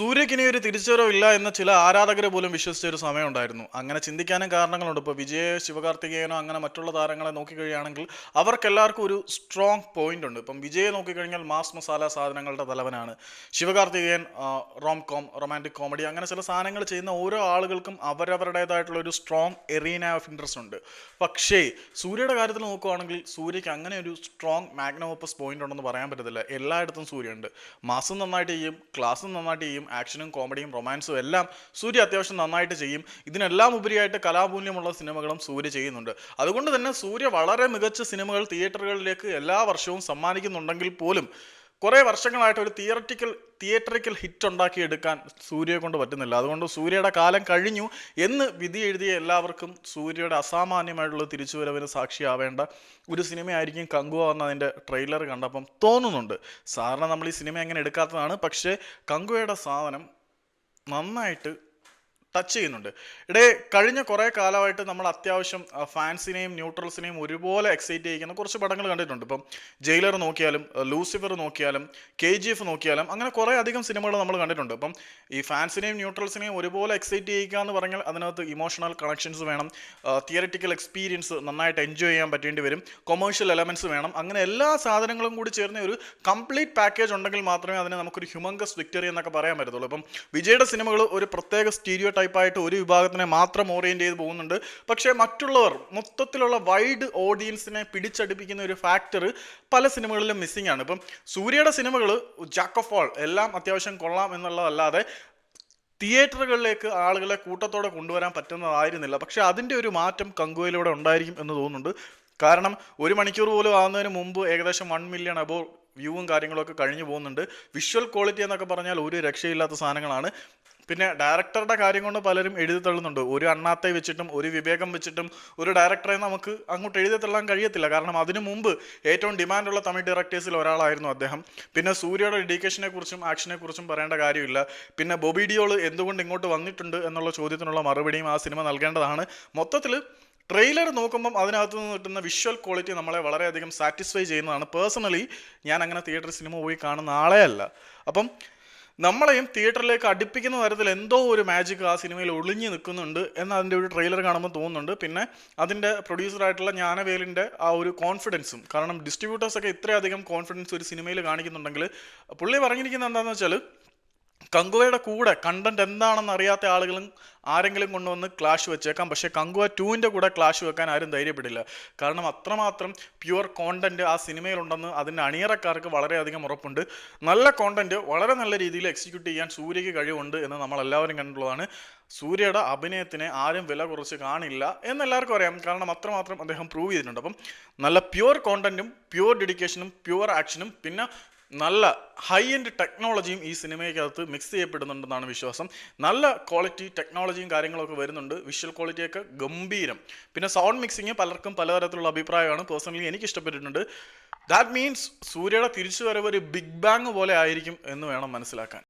സൂര്യക്ക് ഇനി ഒരു തിരിച്ചുവരവില്ല എന്ന് ചില ആരാധകർ പോലും വിശ്വസിച്ച ഒരു സമയമുണ്ടായിരുന്നു. അങ്ങനെ ചിന്തിക്കാനും കാരണങ്ങളുണ്ട്. ഇപ്പോൾ വിജയ ശിവകാർത്തികേയനോ അങ്ങനെ മറ്റുള്ള താരങ്ങളെ നോക്കിക്കഴിയുകയാണെങ്കിൽ അവർക്കെല്ലാവർക്കും ഒരു സ്ട്രോങ് പോയിന്റ് ഉണ്ട്. ഇപ്പം വിജയെ നോക്കിക്കഴിഞ്ഞാൽ മാസ് മസാല സാധനങ്ങളുടെ തലവനാണ്. Sivakarthikeyan rom com romantic comedy അങ്ങനെ ചില സാധനങ്ങൾ ചെയ്യുന്ന ഓരോ ആളുകൾക്കും അവരവരുടേതായിട്ടുള്ള ഒരു സ്ട്രോങ് എറീന ഓഫ് ഇൻട്രസ്റ്റ് ഉണ്ട്. പക്ഷേ സൂര്യയുടെ കാര്യത്തിൽ നോക്കുകയാണെങ്കിൽ സൂര്യക്ക് അങ്ങനെ ഒരു സ്ട്രോങ് മാഗ്നോപ്പസ് പോയിന്റ് ഉണ്ടെന്ന് പറയാൻ പറ്റത്തില്ല. എല്ലായിടത്തും സൂര്യ ഉണ്ട് മാസം നന്നായിട്ട് ചെയ്യും ക്ലാസ്സും നന്നായിട്ട് ചെയ്യും ആക്ഷനും കോമഡിയും റൊമാൻസും എല്ലാം സൂര്യ അത്യാവശ്യം നന്നായിട്ട് ചെയ്യും. ഇതിനെല്ലാം ഉപരിയായിട്ട് കലാമൂല്യമുള്ള സിനിമകളും സൂര്യ ചെയ്യുന്നുണ്ട്. അതുകൊണ്ട് തന്നെ സൂര്യ വളരെ മികച്ച സിനിമകൾ തിയേറ്ററുകളിലേക്ക് എല്ലാ വർഷവും സമ്മാനിക്കുന്നുണ്ടെങ്കിൽ പോലും കുറേ വർഷങ്ങളായിട്ട് ഒരു തിയററ്റിക്കൽ തിയേറ്ററിക്കൽ ഹിറ്റ് ഉണ്ടാക്കി എടുക്കാൻ സൂര്യയെ കൊണ്ട് പറ്റുന്നില്ല. അതുകൊണ്ട് സൂര്യയുടെ കാലം കഴിഞ്ഞു എന്ന് വിധി എഴുതിയ എല്ലാവർക്കും സൂര്യയുടെ അസാമാന്യമായിട്ടുള്ള തിരിച്ചുവരവിന് സാക്ഷിയാവേണ്ട ഒരു സിനിമയായിരിക്കും കങ്കുവ എന്നതിന്റെ ട്രെയിലർ കണ്ടപ്പം തോന്നുന്നുണ്ട്. സാധാരണ നമ്മൾ ഈ സിനിമ എങ്ങനെ എടുക്കാത്തതാണ്. പക്ഷേ കങ്കുവയുടെ സാധനം നന്നായിട്ട് ടച്ച് ചെയ്യുന്നുണ്ട്. ഇടേ കഴിഞ്ഞ കുറേ കാലമായിട്ട് നമ്മൾ അത്യാവശ്യം ഫാൻസിനെയും ന്യൂട്രൽസിനെയും ഒരുപോലെ എക്സൈറ്റ് ചെയ്യിക്കുന്ന കുറച്ച് പടങ്ങൾ കണ്ടിട്ടുണ്ട്. ഇപ്പം ജയിലർ നോക്കിയാലും ലൂസിഫർ നോക്കിയാലും കെ ജി എഫ് നോക്കിയാലും അങ്ങനെ കുറേ അധികം സിനിമകൾ നമ്മൾ കണ്ടിട്ടുണ്ട്. അപ്പം ഈ ഫാൻസിനെയും ന്യൂട്രൽസിനെയും ഒരുപോലെ എക്സൈറ്റ് ചെയ്യിക്കുക എന്ന് പറഞ്ഞാൽ അതിനകത്ത് ഇമോഷണൽ കണക്ഷൻസ് വേണം തിയറിറ്റിക്കൽ എക്സ്പീരിയൻസ് നന്നായിട്ട് എൻജോയ് ചെയ്യാൻ പറ്റേണ്ടി വരും കൊമേഴ്ഷ്യൽ എലമെന്റ്സ് വേണം അങ്ങനെ എല്ലാ സാധനങ്ങളും കൂടി ചേർന്ന ഒരു കംപ്ലീറ്റ് പാക്കേജ് ഉണ്ടെങ്കിൽ മാത്രമേ അതിനെ നമുക്കൊരു ഹ്യൂമങ്കസ് വിക്ടറി എന്നൊക്കെ പറയാൻ പറ്റത്തുള്ളൂ. അപ്പം വിജയുടെ സിനിമകൾ ഒരു പ്രത്യേക സ്റ്റീരിയോ ടൈപ്പായിട്ട് ഒരു വിഭാഗത്തിനെ മാത്രം ഓറിയന്റ് ചെയ്ത് പോകുന്നുണ്ട്. പക്ഷേ മറ്റുള്ളവർ മൊത്തത്തിലുള്ള വൈഡ് ഓഡിയൻസിനെ പിടിച്ചടിപ്പിക്കുന്ന ഒരു ഫാക്ടർ പല സിനിമകളിലും മിസ്സിംഗ് ആണ്. ഇപ്പം സൂര്യയുടെ സിനിമകൾ ജാക്ക് ഓഫ് ഓൾ എല്ലാം അത്യാവശ്യം കൊള്ളാം എന്നുള്ളതല്ലാതെ തിയേറ്ററുകളിലേക്ക് ആളുകളെ കൂട്ടത്തോടെ കൊണ്ടുവരാൻ പറ്റുന്നതായിരുന്നില്ല. പക്ഷേ അതിന്റെ ഒരു മാറ്റം കങ്കുവയിലൂടെ ഉണ്ടായിരിക്കും എന്ന് തോന്നുന്നുണ്ട്. കാരണം ഒരു മണിക്കൂർ പോലും ആകുന്നതിന് മുമ്പ് ഏകദേശം വൺ മില്യൺ അബോ വ്യൂവും കാര്യങ്ങളൊക്കെ കഴിഞ്ഞു പോകുന്നുണ്ട്. വിഷ്വൽ ക്വാളിറ്റി എന്നൊക്കെ പറഞ്ഞാൽ ഒരു രക്ഷയില്ലാത്ത സാധനങ്ങളാണ്. പിന്നെ ഡയറക്ടറുടെ കാര്യം കൊണ്ട് പലരും എഴുതി തള്ളുന്നുണ്ട്. ഒരു അണ്ണാത്തെ വെച്ചിട്ടും ഒരു വിവേകം വെച്ചിട്ടും ഒരു ഡയറക്ടറെ നമുക്ക് അങ്ങോട്ട് എഴുതി തള്ളാൻ കഴിയത്തില്ല. കാരണം അതിനു മുമ്പ് ഏറ്റവും ഡിമാൻഡുള്ള തമിഴ് ഡയറക്ടേഴ്സിൽ ഒരാളായിരുന്നു അദ്ദേഹം. പിന്നെ സൂര്യയുടെ ഡെഡിക്കേഷനെ കുറിച്ചും ആക്ഷനെ കുറിച്ചും പറയേണ്ട കാര്യമില്ല. പിന്നെ ബോബി ഡിയോൾ എന്തുകൊണ്ട് ഇങ്ങോട്ട് വന്നിട്ടുണ്ട് എന്നുള്ള ചോദ്യത്തിനുള്ള മറുപടിയും ആ സിനിമ നൽകേണ്ടതാണ്. മൊത്തത്തിൽ ട്രെയിലർ നോക്കുമ്പം അതിനകത്ത് നിന്ന് കിട്ടുന്ന വിഷ്വൽ ക്വാളിറ്റി നമ്മളെ വളരെയധികം സാറ്റിസ്ഫൈ ചെയ്യുന്നതാണ്. പേഴ്സണലി ഞാൻ അങ്ങനെ തിയേറ്റർ സിനിമ പോയി കാണുന്ന ആളെയല്ല അപ്പം നമ്മളെയും തിയേറ്ററിലേക്ക് അടുപ്പിക്കുന്ന തരത്തിൽ എന്തോ ഒരു മാജിക് ആ സിനിമയിൽ ഒളിഞ്ഞു നിൽക്കുന്നുണ്ട് എന്ന് അതിന്റെ ഒരു ട്രെയിലർ കാണുമ്പോൾ തോന്നുന്നുണ്ട്. പിന്നെ അതിന്റെ പ്രൊഡ്യൂസറായിട്ടുള്ള ജ്ഞാനവേലിന്റെ ആ ഒരു കോൺഫിഡൻസും കാരണം ഡിസ്ട്രിബ്യൂട്ടേഴ്സൊക്കെ ഇത്രയധികം കോൺഫിഡൻസ് ഒരു സിനിമയിൽ കാണിക്കുന്നുണ്ടെങ്കിൽ പുള്ളി പറഞ്ഞിരിക്കുന്നത് എന്താണെന്ന് വെച്ചാൽ കങ്കുവയുടെ കൂടെ കണ്ടന്റ് എന്താണെന്ന് അറിയാത്ത ആളുകളും ആരെങ്കിലും കൊണ്ടുവന്ന് ക്ലാഷ് വെച്ചേക്കാം. പക്ഷേ കങ്കുവ ടൂവിന്റെ കൂടെ ക്ലാഷ് വെക്കാൻ ആരും ധൈര്യപ്പെടില്ല. കാരണം അത്രമാത്രം പ്യുവർ കോണ്ടന്റ് ആ സിനിമയിലുണ്ടെന്ന് അതിന്റെ അണിയറക്കാർക്ക് വളരെയധികം ഉറപ്പുണ്ട്. നല്ല കോണ്ടന്റ് വളരെ നല്ല രീതിയിൽ എക്സിക്യൂട്ട് ചെയ്യാൻ സൂര്യയ്ക്ക് കഴിവുണ്ട് എന്ന് നമ്മൾ എല്ലാവരും കണ്ടിട്ടുള്ളതാണ്. സൂര്യയുടെ അഭിനയത്തിനെ ആരും വില കുറച്ച് കാണില്ല എന്ന് എല്ലാവർക്കും അറിയാം. കാരണം അത്രമാത്രം അദ്ദേഹം പ്രൂവ് ചെയ്തിട്ടുണ്ട്. അപ്പം നല്ല പ്യുവർ കോണ്ടന്റും പ്യുവർ ഡെഡിക്കേഷനും പ്യുവർ ആക്ഷനും പിന്നെ നല്ല ഹൈ എൻഡ് ടെക്നോളജിയും ഈ സിനിമയ്ക്കകത്ത് മിക്സ് ചെയ്യപ്പെടുന്നുണ്ടെന്നാണ് വിശ്വാസം. നല്ല ക്വാളിറ്റി ടെക്നോളജിയും കാര്യങ്ങളൊക്കെ വരുന്നുണ്ട്. വിഷ്വൽ ക്വാളിറ്റിയൊക്കെ ഗംഭീരം. പിന്നെ സൗണ്ട് മിക്സിങ് പലർക്കും പലതരത്തിലുള്ള അഭിപ്രായമാണ്. പേഴ്സണലി എനിക്ക് ഇഷ്ടപ്പെട്ടിട്ടുണ്ട്. ദാറ്റ് മീൻസ് സൂര്യയുടെ തിരിച്ചുവരവ് ഒരു ബിഗ് ബാങ് പോലെ ആയിരിക്കും എന്ന് വേണം മനസ്സിലാക്കാൻ.